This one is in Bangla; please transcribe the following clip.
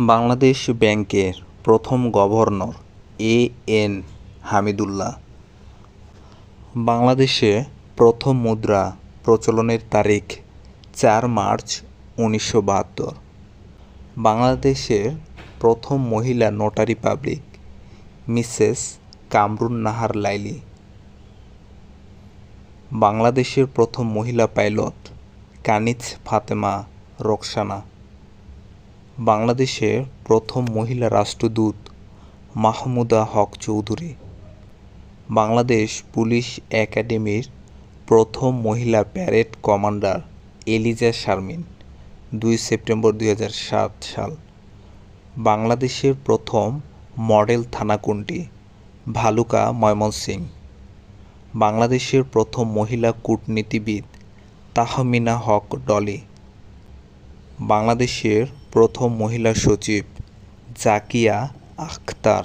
বাংলাদেশ ব্যাংকের প্রথম গভর্নর এ এন হামিদুল্লাহ। বাংলাদেশে প্রথম মুদ্রা প্রচলনের তারিখ চার মার্চ উনিশশো বাহাত্তর। বাংলাদেশের প্রথম মহিলা notary public Mrs Kamrun Nahar Laily. বাংলাদেশের প্রথম মহিলা পাইলট কানিজ ফাতেমা রোকসানা। বাংলাদেশের প্রথম মহিলা রাষ্ট্রদূত মাহমুদা হক চৌধুরী। বাংলাদেশ পুলিশ একাডেমির প্রথম মহিলা প্যারেড কমান্ডার এলিজা শারমিন, দুই সেপ্টেম্বর দুই হাজার সাত সাল। বাংলাদেশের প্রথম মডেল থানা কোনটি? ভালুকা ময়মনসিংহ বাংলাদেশের প্রথম মহিলা কূটনীতিবিদ তাহমিনা হক ডলি। বাংলাদেশের প্রথম মহিলা সচিব জাকিয়া আখতার।